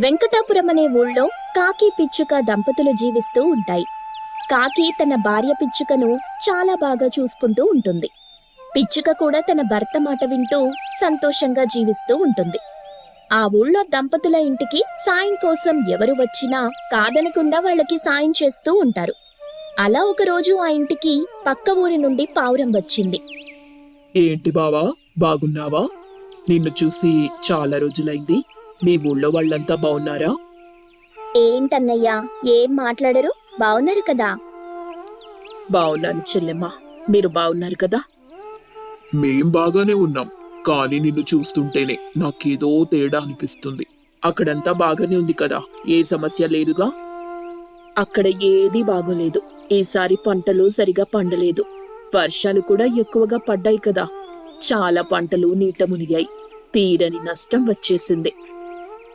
వెంకటాపురం అనే ఊళ్ళో కాకి పిచ్చుక దంపతులు జీవిస్తూ ఉంటాయి. కాకి తన భార్య పిచ్చుకను చాలా బాగా చూసుకుంటూ ఉంటుంది. పిచ్చుక కూడా తన భర్త మాట వింటూ సంతోషంగా జీవిస్తూ ఉంటుంది. ఆ ఊళ్ళో దంపతుల ఇంటికి సాయం కోసం ఎవరు వచ్చినా కాదనకుండా వాళ్ళకి సాయం చేస్తూ ఉంటారు. అలా ఒకరోజు ఆ ఇంటికి పక్క ఊరి నుండి పావురం వచ్చింది. ఏంటి బావా? బాగున్నావా? నిన్ను చూసి చాలా రోజులైంది. మీ ఊళ్ళో వాళ్ళంతా బాగున్నారా? ఏంటన్నయ్యా ఏం మాట్లాడరు? బావున్నారు కదా? బాగున్నాను చెల్లెమ్మ. మీరు బాగున్నారు కదా? మేం బాగానే ఉన్నాం కానీ నిన్ను చూస్తుంటేనే నాకేదో తేడా అనిపిస్తుంది. అక్కడంతా బాగానే ఉంది కదా ఏ సమస్య లేదుగా? అక్కడ ఏదీ బాగోలేదు ఈసారి పంటలు సరిగా పండలేదు. వర్షాలు కూడా ఎక్కువగా పడ్డాయి కదా చాలా పంటలు నీట మునిగాయి తీరని నష్టం వచ్చేసింది.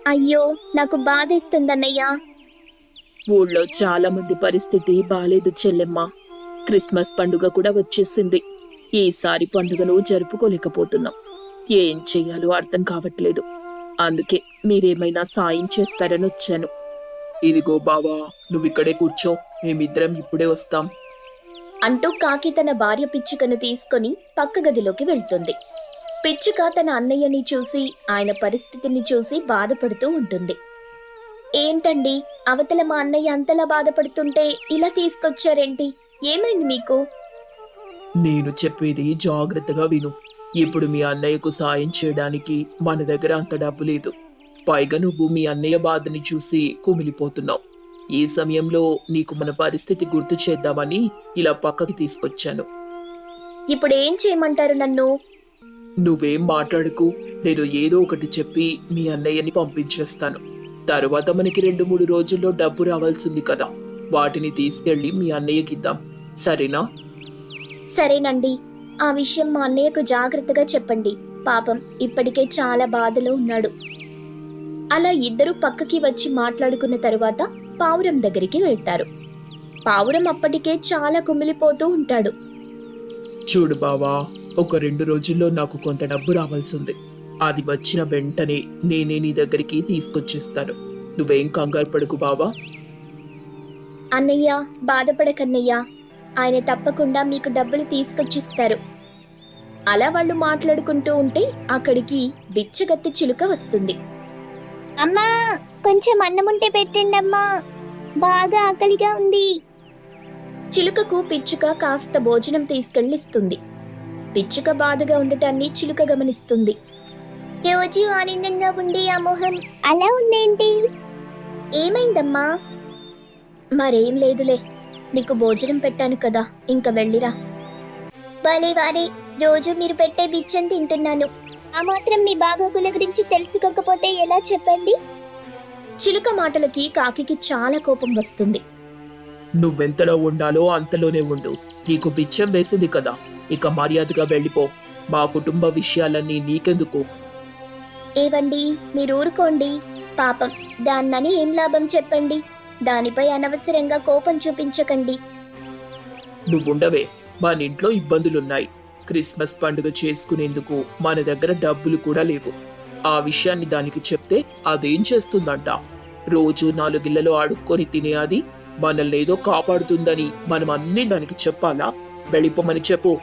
అయ్యో నాకు బాధేస్తుందన్నయ్యా. ఊళ్ళో చాలా మంది పరిస్థితి బాలేదు చెల్లెమ్మ. క్రిస్మస్ పండుగ కూడా వచ్చేసింది. ఈసారి పండుగను జరుపుకోలేకపోతున్నాం. ఏం చెయ్యాలో అర్థం కావట్లేదు. అందుకే మీరేమైనా సాయం చేస్తారని వచ్చాను. ఇదిగో బావా నువ్విక్కడే కూర్చో. మేమిద్దరం ఇప్పుడే వస్తాం. అంటూ కాకి తన భార్య పిచ్చుకను తీసుకొని పక్క గదిలోకి వెళ్తుంది. పిచ్చుక తన అన్నయ్యని చూసి ఆయన పరిస్థితిని చూసి బాధపడుతూ ఉంటుంది. ఏంటండి అవతల మా అన్నయ్య అంతలా బాధపడుతుంటే ఇలా తీసుకొచ్చారేంటి? ఏమైంది మీకు? నేను చెప్పేది జాగ్రత్తగా విను. ఇప్పుడు మీ అన్నయ్యకు సాయం చేయడానికి మన దగ్గర అంత డబ్బు లేదు. పైగా నువ్వు మీ అన్నయ్య బాధని చూసి కుమిలిపోతున్నావు. ఈ సమయంలో నీకు మన పరిస్థితి గుర్తు చేద్దామని ఇలా పక్కకి తీసుకొచ్చాను. ఇప్పుడు ఏం చేయమంటారు నన్ను? నువ్వేం మాట్లాడకు. నేను ఏదో ఒకటి చెప్పి మీ అన్నయ్యని పంపించేస్తాను. తరువాత మనకి రెండు మూడు రోజుల్లో డబ్బు రావాల్సింది కదా. వాటిని తీసుకెళ్ళి మీ అన్నయ్యకి ఇద్దాం సరేనా? సరేనండి. ఆ విషయం మా అన్నయ్యకు జాగ్రత్తగా చెప్పండి. పాపం ఇప్పటికే చాలా బాధలో ఉన్నాడు. అలా ఇద్దరు పక్కకి వచ్చి మాట్లాడుకున్న తరువాత పావురం దగ్గరికి వెళ్తారు. పావురం అప్పటికే చాలా కుమిలిపోతూ ఉంటాడు. చూడు బావా ఒక రెండు రోజుల్లో నాకు కొంత డబ్బు రావాల్సింది. అది వచ్చిన వెంటనే నేనే నీ దగ్గరికి తీసుకొచ్చిస్తాను. నువ్వేం కంగారు పడుకు బావా. అన్నయ్య బాధపడకన్నయ్య. ఆయన తప్పకుండా మీకు డబ్బులు తీసుకొచ్చిస్తారు. అలా వాళ్ళు మాట్లాడుకుంటూ ఉంటే అక్కడికి బిచ్చగత్తి చిలుక వస్తుంది. అమ్మా కొంచెం అన్నం ఉంటే పెట్టండి అమ్మా బాగా ఆకలిగా ఉంది. చిలుకకు పిచ్చుక కాస్త భోజనం తీసుకెళ్ళిస్తుంది. పిచ్చుక బాధగా ఉండటాన్ని చిలుక గమనిస్తుంది. రోజు ఆనందంగా ఉండే ఆ మొహం అలా ఉందేంటి? ఏమైందమ్మా? మరేం లేదులే. నీకు భోజనం పెట్టాను కదా ఇంక వెళ్ళిరా. భలే వారే రోజు మీరు పెట్టే బిచ్చం తింటున్నాను. ఆ మాత్రం మీ బాగోగుల గురించి తెలుసుకోకపోతే ఎలా చెప్పండి? చిలుక మాటలకి కాకికి చాలా కోపం వస్తుంది. నువ్వెంతలో ఉండాలో అంతలోనే ఉండు. నీకు బిచ్చం వేసింది కదా. ఇక మర్యాదగా వెళ్ళిపో. మా కుటుంబ విషయాలన్నీ నీకెందుకు? ఏవండి మీరు ఊరుకోండి. పాపం దాన్నని ఏం లాభం చెప్పండి. దానిపై అనవసరంగా కోపం చూపించకండి. నువ్వుండవే మన ఇంట్లో ఇబ్బందులున్నాయి. క్రిస్మస్ పండుగ చేసుకునేందుకు మన దగ్గర డబ్బులు కూడా లేవు. ఆ విషయాన్ని దానికి చెప్తే అదేం చేస్తుందంట? రోజు నాలుగిళ్ళలో ఆడుక్కొని తినే అది మనల్ని ఏదో కాపాడుతుందని మనం అన్ని దానికి చెప్పాలా? వెళ్ళిపోమని చెప్పు.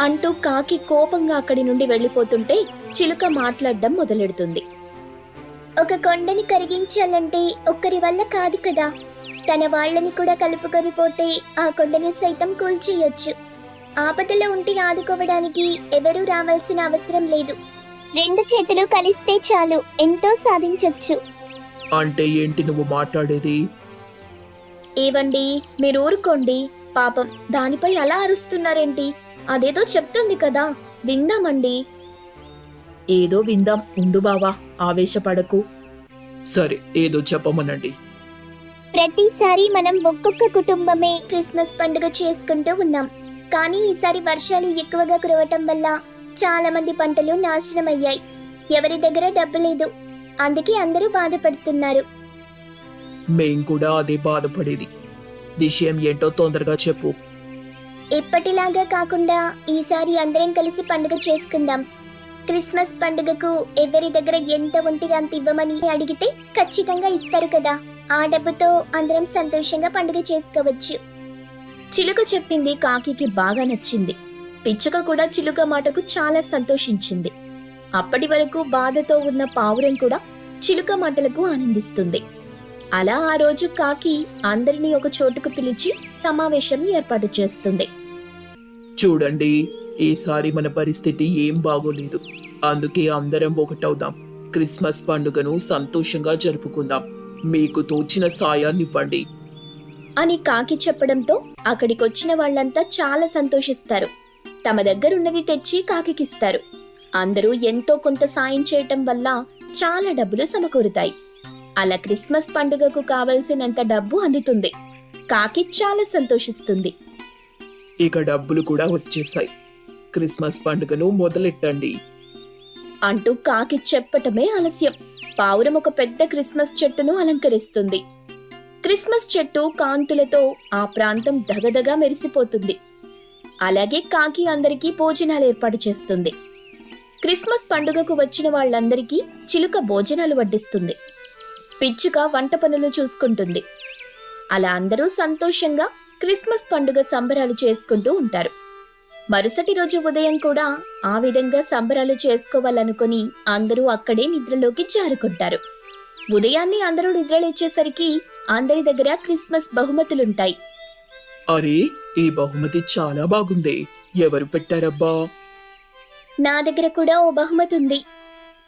అంటూ కాకి కోపంగా అక్కడి నుండి వెళ్ళిపోతుంటే చిలుక మాట్లాడడం మొదలెడుతుంది. ఒక కొండని కరిగించాలంటే ఒక్కరి వల్ల కాదు కదా. తన వాళ్ళని కూడా కలుపుకొని పోతే ఆ కొండని సైతం కూల్చేయొచ్చు. ఆపదలో ఉండి ఆదుకోవడానికి ఎవరూ రావాల్సిన అవసరం లేదు. రెండు చేతులు కలిస్తే చాలు ఎంతో సాధించొచ్చు. అంటే ఏంటి నువ్వు మాట్లాడేది? ఏవండి మీరు ఊరుకోండి పాపం దానిపై అలా అరుస్తున్నారేంటి? అదేదో చెప్తుంది కదా. విందామండి. ఏదో విందాం. ఉండు బావా ఆవేశపడకు. సరే ఏదో చెప్పమనండి. ప్రతిసారి మనం ఒక్కొక్క కుటుంబమే క్రిస్మస్ పండుగ చేసుకుంటూ ఉన్నాం. కానీ ఈసారి వర్షాలు ఎక్కువగా కురవటం వల్ల చాలా మంది పంటలు నాశనం అయ్యాయి ఎవరి దగ్గర డబ్బు లేదు. అందుకే అందరూ బాధపడుతున్నారు. మేం కూడా అదే బాధపడేది. విషయం ఏంటో తొందరగా చెప్పు. ఎప్పటిలాగా కాకుండా ఈసారి అందరం కలిసి పండుగ చేసుకుందాం. క్రిస్మస్ పండుగకు ఎవరి దగ్గర ఎంత ఒంటిగా అంత ఇవ్వమని అడిగితే ఖచ్చితంగా ఇస్తారు కదా. ఆ డబ్బుతో అందరం సంతోషంగా పండుగ చేసుకోవచ్చు. చిలుక చెప్పింది కాకికి బాగా నచ్చింది. పిచ్చుక కూడా చిలుక మాటకు చాలా సంతోషించింది. అప్పటి వరకు బాధతో ఉన్న పావురం కూడా చిలుక మాటలకు ఆనందిస్తుంది. అలా ఆ రోజు కాకి అందరినీ ఒక చోటుకు పిలిచి సమావేశం ఏర్పాటు చేస్తుంది. చూడండి ఈసారి మన పరిస్థితి ఏం బాగోలేదు. అందుకే అందరం ఒకటవుదాం. క్రిస్మస్ పండుగను సంతోషంగా జరుపుకుందాం. మీకు తోచిన సాయాన్నివ్వండి. అని కాకి చెప్పడంతో అక్కడికొచ్చిన వాళ్ళంతా చాలా సంతోషిస్తారు. తమ దగ్గరున్నవి తెచ్చి కాకికిస్తారు. అందరూ ఎంతో కొంత సాయం చేయటం వల్ల చాలా డబ్బులు సమకూరుతాయి. అలా క్రిస్మస్ పండుగకు కావలసినంత డబ్బు అందుతుంది. కాకి చాలా సంతోషిస్తుంది. ఇక డబ్బులు కూడా వచ్చేశాయి క్రిస్మస్ పండుగను మొదలెట్టండి. అంటూ కాకి చెప్పటమే ఆలస్యం. పావురం ఒక పెద్ద క్రిస్మస్ చెట్టును అలంకరిస్తుంది. క్రిస్మస్ చెట్టు కాంతులతో ఆ ప్రాంతం దగదగా మెరిసిపోతుంది. అలాగే కాకి అందరికీ భోజనాలు ఏర్పాటు చేస్తుంది. క్రిస్మస్ పండుగకు వచ్చిన వాళ్ళందరికీ చిలుక భోజనాలు వడ్డిస్తుంది. పిచ్చుక వంట పనులు చూసుకుంటుంది. అలా అందరూ సంతోషంగా క్రిస్మస్ పండుగ సంబరాలు చేసుకుంటూ ఉంటారు. మరుసటి రోజు ఉదయం కూడా ఆ విధంగా సంబరాలు చేసుకోవాలనుకుని అందరూ అక్కడే నిద్రలోకి జారుకుంటారు. ఉదయాన్నే అందరూ నిద్రలేచేసరికి అందరి దగ్గర క్రిస్మస్ బహుమతులుంటాయి. అరే ఈ బహుమతి చాలా బాగుంది. ఎవరు పెట్టారబ్బా? నా దగ్గర కూడా ఓ బహుమతి ఉంది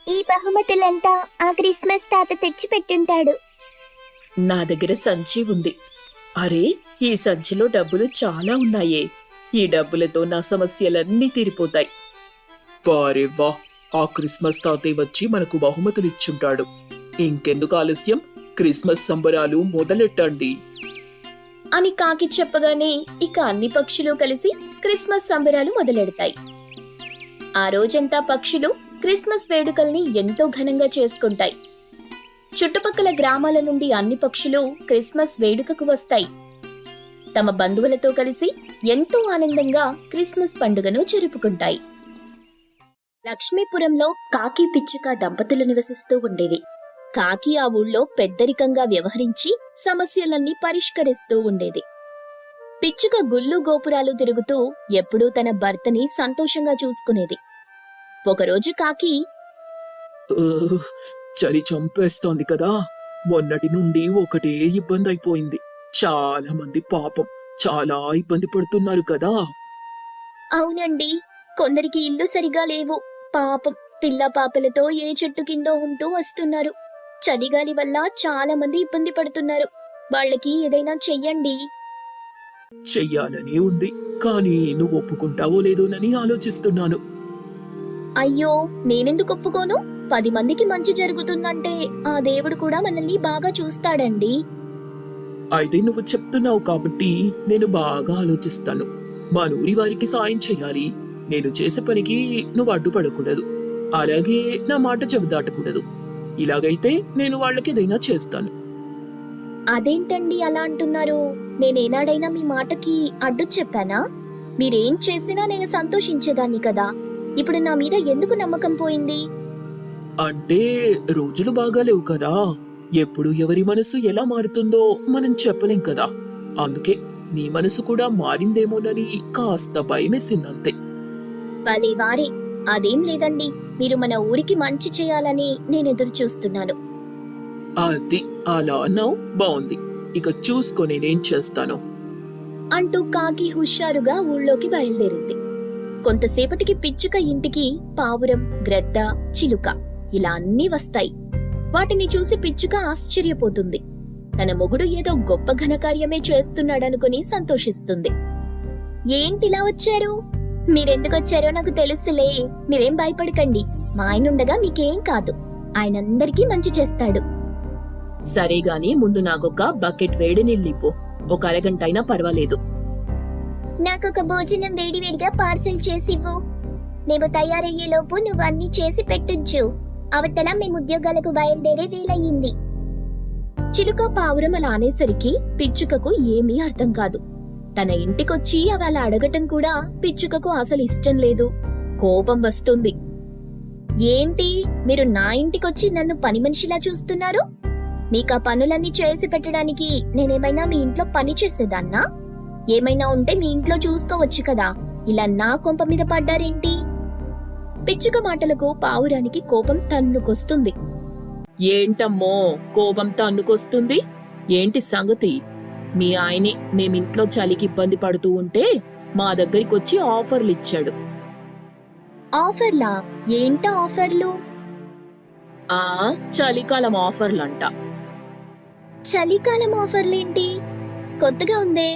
ఈ బహుమతులంతా ఆ క్రిస్మస్ తాత తెచ్చి పెట్టుంటాడు నా దగ్గర సంచి ఉంది. అరే ఈ సంచిలో డబ్బులు చాలా ఉన్నాయే. ఈ డబ్బులతో నా సమస్యలన్నీ తీరిపోతాయి. వారే వా ఆ క్రిస్మస్ తాతయ్య వచ్చి మనకు బహుమతులు ఇచ్చుంటాడు ఇంకెందుకు ఆలస్యం? క్రిస్మస్ సంబరాలు మొదలెట్టండి. అని కాకి చెప్పగానే ఇక అన్ని పక్షులు కలిసి క్రిస్మస్ సంబరాలు మొదలెడతాయి. ఆ రోజంతా పక్షులు క్రిస్మస్ వేడుకల్ని ఎంతో ఘనంగా చేసుకుంటాయి. చుట్టుపక్కల గ్రామాల నుండి అన్ని పక్షులు క్రిస్మస్ వేడుకకు వస్తాయి. తమ బంధువులతో కలిసి ఎంతో ఆనందంగా క్రిస్మస్ పండుగను జరుపుకుంటాయి. లక్ష్మీపురంలో కాకి పిచ్చుక దంపతులు నివసిస్తూ ఉండేవి. కాకి ఆ ఊళ్ళో పెద్దరికంగా వ్యవహరించి సమస్యలన్నీ పరిష్కరిస్తూ ఉండేది. పిచ్చుక గుళ్ళు గోపురాలు తిరుగుతూ ఎప్పుడూ తన భర్తని సంతోషంగా చూసుకునేది. ఒకరోజు కాకి చలి చంపేస్తోంది కదా. మొన్నటి నుండి ఒకటే ఇబ్బంది అయిపోయింది. చాలా మంది పాపం చాలా ఇబ్బంది పడుతున్నారు కదా. అవునండి. కొందరికి ఇల్లు సరిగా లేవు. పాపం పిల్ల పాపలతో ఏ చెట్టు కిందో ఉంటూ వస్తున్నారు. చలిగాలి వల్ల చాలా మంది ఇబ్బంది పడుతున్నారు. వాళ్ళకి ఏదైనా చెయ్యండి. చెయ్యాలనే ఉంది. కానీ నువ్వు ఒప్పుకుంటావో లేదోనని ఆలోచిస్తున్నాను. అయ్యో నేనెందుకు ఒప్పుకోను? పది మందికి మంచి జరుగుతుందంటే ఆ దేవుడు కూడా మనల్ని బాగా చూస్తాడండి. అయితే నువ్వు చెప్తున్నావు కాబట్టి నేను బాగా ఆలోచిస్తాను. మా నూరి వారికి సాయం చేయాలి. నేను చేసే పనికి నువ్వు అడ్డుపడకూడదు. అలాగే నా మాట చెబుదాటకూడదు ఇలాగైతే నేను వాళ్ళకి ఏదైనా చేస్తాను. అదేంటండి అలా అంటున్నారు? నేనేనాడైనా మీ మాటకి అడ్డు చెప్పానా? మీరేం చేసినా నేను సంతోషించేదాన్ని కదా. ఇప్పుడు నా మీద ఎందుకు నమ్మకం పోయింది? అంటే రోజులు బాగాలేవు కదా. ఎప్పుడు ఎవరి మనసు ఎలా మారుతుందో మనం చెప్పలేం కదా. అందుకే నీ మనసు కూడా మారిందేమోనని కాస్త భయమేసిందంతే. భలే వారే అదేం లేదండి. మీరు మన ఊరికి మంచి చేయాలని నేను ఎదురు చూస్తున్నాను. అది అలా అన్నావు? బాగుంది ఇక చూసుకో నేనేం చేస్తాను. అంటూ కాకి హుషారుగా ఊళ్ళోకి బయలుదేరింది. కొంతసేపటికి పిచ్చుక ఇంటికి పావురం గ్రద్ద చిలుక. ఇలా అన్నీ వస్తాయి. వాటిని చూసి పిచ్చుక ఆశ్చర్యపోతుంది. తన మొగుడు ఏదో గొప్ప ఘనకార్యమే చేస్తున్నాడనుకుని సంతోషిస్తుంది. ఏంటిలా వచ్చారు? మీరెందుకు వచ్చారో నాకు తెలుసులే. మీరేం భయపడకండి. మా ఆయన ఉండగా మీకేం కాదు. ఆయన అందరికీ మంచి చేస్తాడు. సరే గాని ముందు నాకొక బకెట్ వేడి నీళ్ళిప్పు ఒక అరగంట అయినా పర్వాలేదు. నాకొక భోజనం వేడివేడిగా పార్సల్ చేసివ్వు. మేము తయారయ్యేలోపు నువ్వు అన్ని చేసి పెట్టొచ్చు. అవతల మేము ఉద్యోగాలకు బయలుదేరే వీలయ్యింది చిలుక పావురం అలా అనేసరికి పిచ్చుకకు ఏమీ అర్థం కాదు. తన ఇంటికొచ్చి అవి అలా అడగటం కూడా పిచ్చుకకు అసలు ఇష్టం లేదు. కోపం వస్తుంది. ఏంటి? మీరు నా ఇంటికొచ్చి నన్ను పని మనిషిలా చూస్తున్నారు? మీకు ఆ పనులన్నీ చేసి పెట్టడానికి నేనేమైనా మీ ఇంట్లో పని చేసేదాన్నా? ఏమైనా ఉంటే మీ ఇంట్లో చూసుకోవచ్చు కదా. ఇలా నా కొంప మీద పడ్డారేంటి? పిచ్చుక మాటలకు పావురానికి కోపం తన్నుకొస్తుంది. ఏంటమ్మో కోపంతో అన్నుకొస్తుంది ఏంటి సంగతి? మీ ఆయనే మేమింట్లో చలికి ఇబ్బంది పడుతూ ఉంటే మా దగ్గరికి వచ్చి ఆఫర్లు ఇచ్చాడు ఆఫర్లా? ఏంటా ఆఫర్లు? ఆ చలికాలం ఆఫర్లంట. చలికాలం ఆఫర్లేంటి? కొత్తగా ఉందే.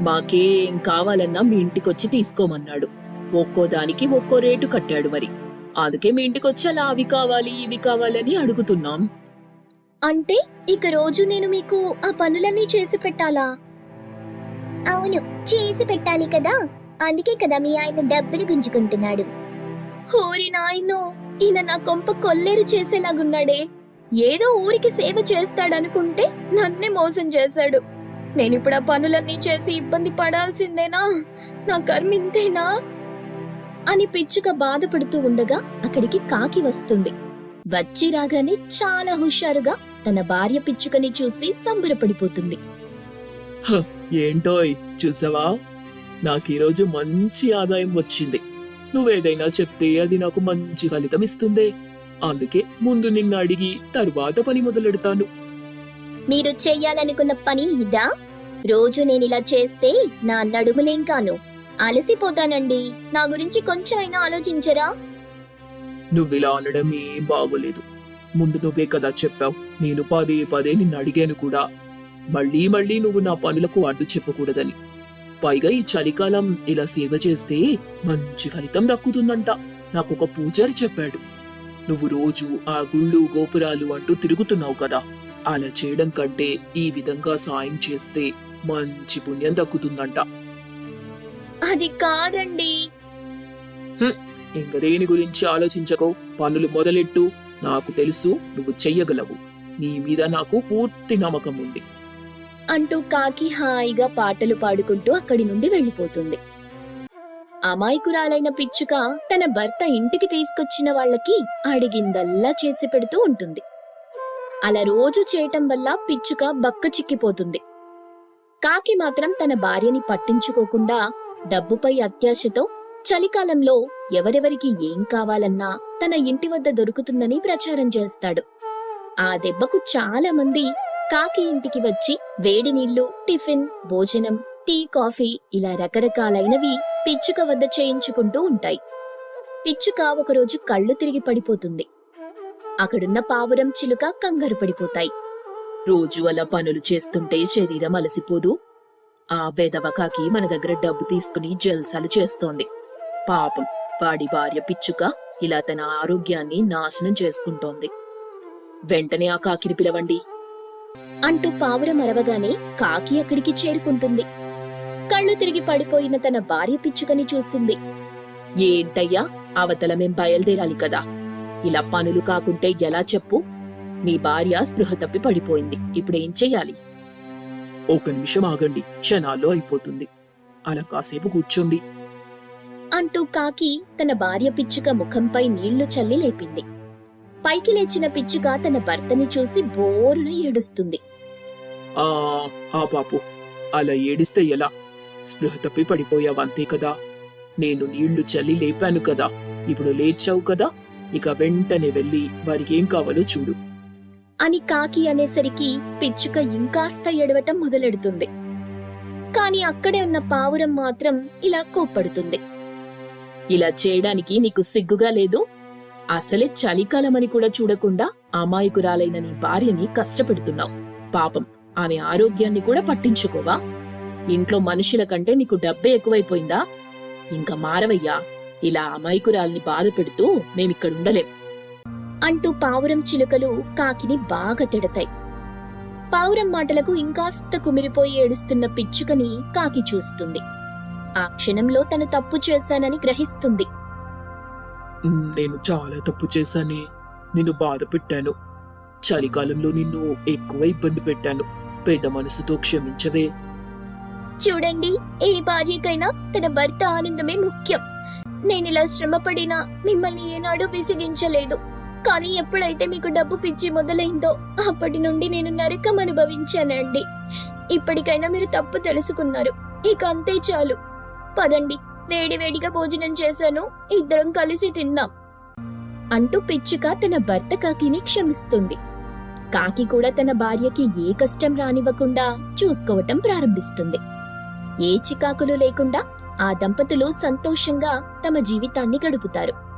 మాకేం కావాలన్నా మీ ఇంటికొచ్చి తీసుకోమన్నాడు. ఒక్కో దానికి ఒక్కో రేటు కట్టాడు మరి. అందుకే మీ ఇంటికొచ్చి అలా అవి కావాలి ఇవి కావాలని అడుగుతున్నాం. అంటే ఇక రోజు నేను మీకు ఆ పనులన్నీ చేసి పెట్టాలా? అవును చేసి పెట్టాలి కదా. అందుకే కదా మీ ఆయన డబ్బులు గుంజుకుంటున్నాడు. హోరి నాయనో ఈయన నా కొంప కొల్లేరు చేసేలాగున్నాడే. ఏదో ఊరికి సేవ చేస్తాడనుకుంటే నన్నే మోసం చేశాడు. నేనిప్పుడు ఆ పనులన్నీ చేసి ఇబ్బంది పడాల్సిందేనా? నా కర్మ ఇంతేనా అని పిచ్చుక బాధపడుతూ ఉండగా అక్కడికి కాకి వస్తుంది. వచ్చి రాగానే చాలా హుషారుగా తన భార్య పిచ్చుకని చూసి సంబరపడిపోతుంది. ఏంటోయ్ చూసావా? నాకు ఈరోజు మంచి ఆదాయం వచ్చింది. నువ్వేదైనా చెప్తే అది నాకు మంచి ఫలితం ఇస్తుంది. అందుకే ముందు నిన్ను అడిగి తరువాత పని మొదలెడతాను. మీరు చెయ్యాలనుకున్న పని ఇదా? రోజు నేను ఇలా చేస్తే నా నడుములేం కాను. అలసిపోతానండి. నా గురించి కొంచెమైనా ఆలోచించరా? నువ్విలా అనడం ఏం బాగోలేదు. ముందు నువ్వే కదా చెప్పావు. నేను పదే పదే నిన్ను అడిగాను కూడా. మళ్ళీ మళ్ళీ నువ్వు నా పనులకు అడ్డు చెప్పకూడదని. పైగా ఈ చలికాలం ఇలా సేవ చేస్తే మంచి ఫలితం దక్కుతుందంట. నాకు ఒక పూజారి చెప్పాడు. నువ్వు రోజు ఆ గుళ్ళు గోపురాలు అంటూ తిరుగుతున్నావు కదా. అలా చేయడం కంటే ఈ విధంగా సాయం చేస్తే మంచి పుణ్యం దక్కుతుందంట. అది కాదండి. ఇంక దేని గురించి ఆలోచించకో? పనులు మొదలెట్టు. నాకు తెలుసు నువ్వు చెయ్యగలవు. నీ మీద నాకు పూర్తి నమ్మకం ఉంది. అంటూ కాకి హాయిగా పాటలు పాడుకుంటూ అక్కడి నుండి వెళ్ళిపోతుంది. అమాయకురాలైన పిచ్చుక తన భర్త ఇంటికి తీసుకొచ్చిన వాళ్ళకి అడిగిందల్లా చేసి పెడుతూ ఉంటుంది. అలా రోజు చేయటం వల్ల పిచ్చుక బక్క చిక్కిపోతుంది. కాకి మాత్రం తన భార్యని పట్టించుకోకుండా డబ్బుపై అత్యాశతో చలికాలంలో ఎవరెవరికి ఏం కావాలన్నా తన ఇంటి వద్ద దొరుకుతుందని ప్రచారం చేస్తాడు. ఆ దెబ్బకు చాలా మంది కాకి ఇంటికి వచ్చి వేడి నీళ్ళు టిఫిన్ భోజనం టీ కాఫీ ఇలా రకరకాలైనవి పిచ్చుక వద్ద చేయించుకుంటూ ఉంటాయి. పిచ్చుక ఒకరోజు కళ్ళు తిరిగి పడిపోతుంది. అక్కడున్న పావురం చిలుక కంగారు పడిపోతాయి. రోజు అలా పనులు చేస్తుంటే శరీరం అలసిపోదు ఆ బెదవకాకి మన దగ్గర డబ్బు తీసుకుని జల్సాలు చేస్తోంది. పాపం వాడి భార్య పిచ్చుక ఇలా తన ఆరోగ్యాన్ని నాశనం చేసుకుంటోంది. వెంటనే ఆ కాకిని పిలవండి. అంటూ పావురం అరవగానే కాకి అక్కడికి చేరుకుంటుంది. కళ్ళు తిరిగి పడిపోయిన తన భార్య పిచ్చుకని చూసింది. ఏంటయ్యా అవతల మేం బయలుదేరాలి కదా. ఇలా పనులు కాకుంటే ఎలా చెప్పు? నీ భార్య స్పృహ తప్పి పడిపోయింది. ఇప్పుడేం చెయ్యాలి? ఒక నిమిషం ఆగండి. క్షణాల్లో అయిపోతుంది. అలా కాసేపు కూర్చోండి. అంటూ కాకి తన భార్య పిచ్చుక ముఖంపై నీళ్ళు చల్లి లేపింది. పైకి లేచిన పిచ్చుక తన భర్తని చూసి బోరున ఏడుస్తుంది. ఆ ఆ పాపు అలా ఏడిస్తే ఎలా? స్పృహ తప్పి పడిపోయావంతే కదా? నేను నీళ్ళు చల్లి లేపాను కదా. ఇప్పుడు లేచావు కదా? ఇక వెంటనే వెళ్ళి వారికి ఏం కావాలో చూడు. అని కాకి అనేసరికి పిచ్చుక ఇంకాస్త ఎడవటం మొదలెడుతుంది. కాని అక్కడే ఉన్న పావురం మాత్రం ఇలా కోప్పడుతుంది. ఇలా చేయడానికి నీకు సిగ్గుగా లేదు? అసలే చలికాలమని కూడా చూడకుండా అమాయకురాలైన నీ భార్యని కష్టపెడుతున్నావు. పాపం ఆమె ఆరోగ్యాన్ని కూడా పట్టించుకోవా? ఇంట్లో మనుషుల కంటే నీకు డబ్బే ఎక్కువైపోయిందా? ఇంకా మారవయ్యా ఇలా అమాయకురాల్ని బాధ పెడుతూ మేమిక్కడుండలేం. అంటూ పావురం చిలుకలు కాకిని బాగా తిడతాయి. పావురం మాటలకు ఇంకాస్త కుమిరిపోయి ఏడుస్తున్న పిచ్చుకని కాకి చూస్తుంది. ఆ క్షణంలో తను తప్పు చేశానని గ్రహిస్తుంది. "ఉమ్, నేను చాలా తప్పు చేశానే. నిన్ను బాధ పెట్టాను. చలికాలంలో నిన్ను ఎక్కువ ఇబ్బంది పెట్టాను. పెద్ద మనసుతో క్షమించవే. చూడండి ఏ భార్యకైనా తన భర్త ఆనందమే ముఖ్యం. నేను ఇలా శ్రమపడినా మిమ్మల్ని ఏనాడు విసిగించలేదు. కానీ ఎప్పుడైతే మీకు డబ్బు పిచ్చి మొదలైందో అప్పటి నుండి నేను నరకం అనుభవించానండి. ఇప్పటికైనా మీరు తప్పు తెలుసుకున్నారు. ఇక అంతే చాలు. పదండి వేడి వేడిగా భోజనం చేశాను. ఇద్దరం కలిసి తిందాం. అంటూ పిచ్చుక తన భర్త కాకిని క్షమిస్తుంది. కాకి కూడా తన భార్యకి ఏ కష్టం రానివ్వకుండా చూసుకోవటం ప్రారంభిస్తుంది. ఏ చికాకులు లేకుండా ఆ దంపతులు సంతోషంగా తమ జీవితాన్ని గడుపుతారు.